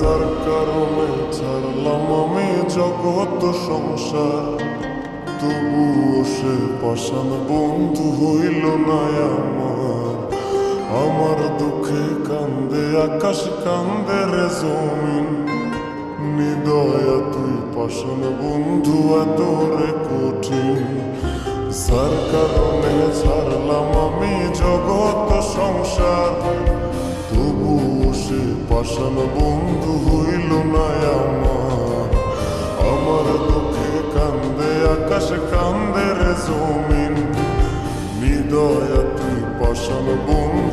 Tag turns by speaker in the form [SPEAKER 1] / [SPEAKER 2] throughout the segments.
[SPEAKER 1] যার কারণে ছাড়লাম আমি জগত সংসার। তবুও সে পাশান বন্ধু হইল না আমার। আমার দুঃখে কান্দে, আকাশ কান্দে রে জমিন। নিদয়া তুই পাশান বন্ধু, আদরে কঠিন। যার কারণে ছাড়লাম আমি সংসার। পাশান বন্ধু হইল না আমার। আমার দুঃখে কান্দে, আকাশ কান্দে রে জমিন। হৃদয় তুই পাশান বন্ধু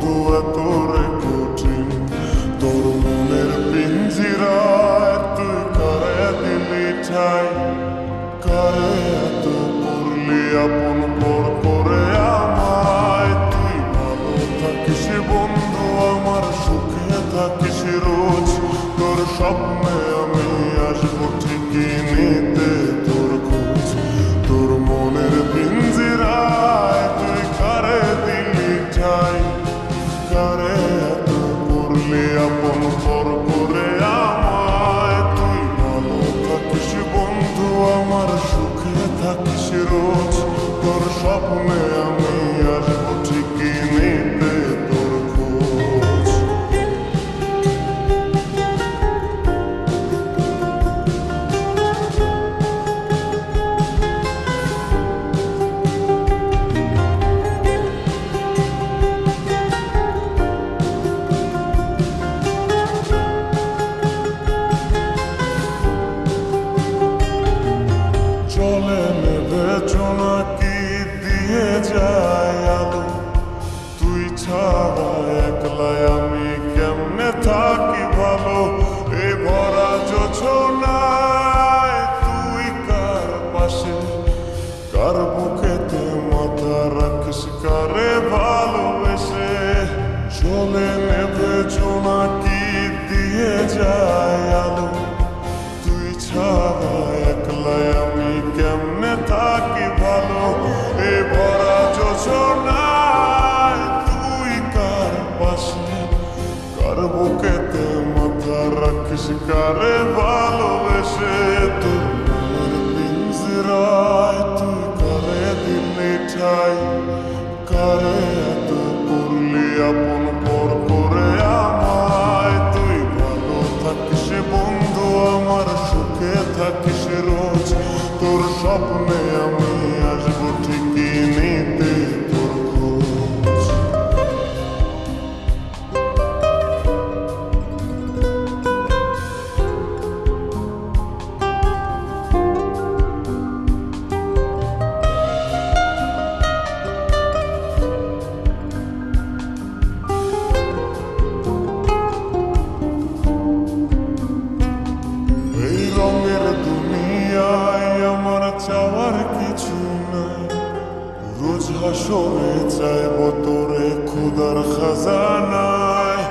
[SPEAKER 1] রোজ হাসরে চাইব তোরে খুদার খাজানায়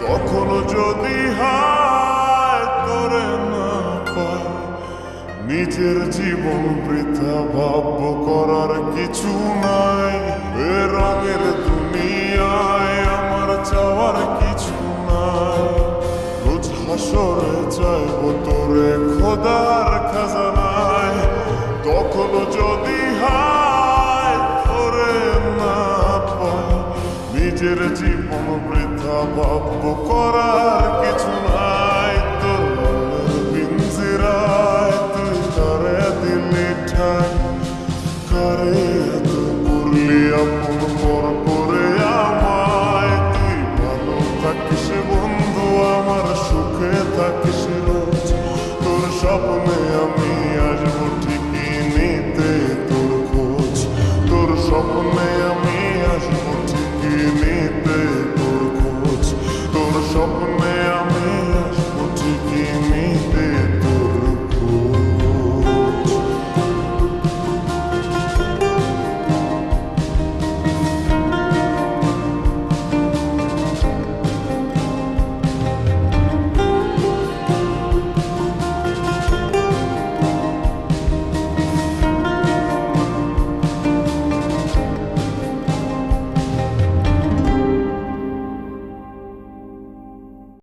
[SPEAKER 1] তখন যদি হায় তোরে না পায় নিজের জীবন বৃথা ভাব্য করার কিছু নাই এ রঙের দুনিয়ায় ba ba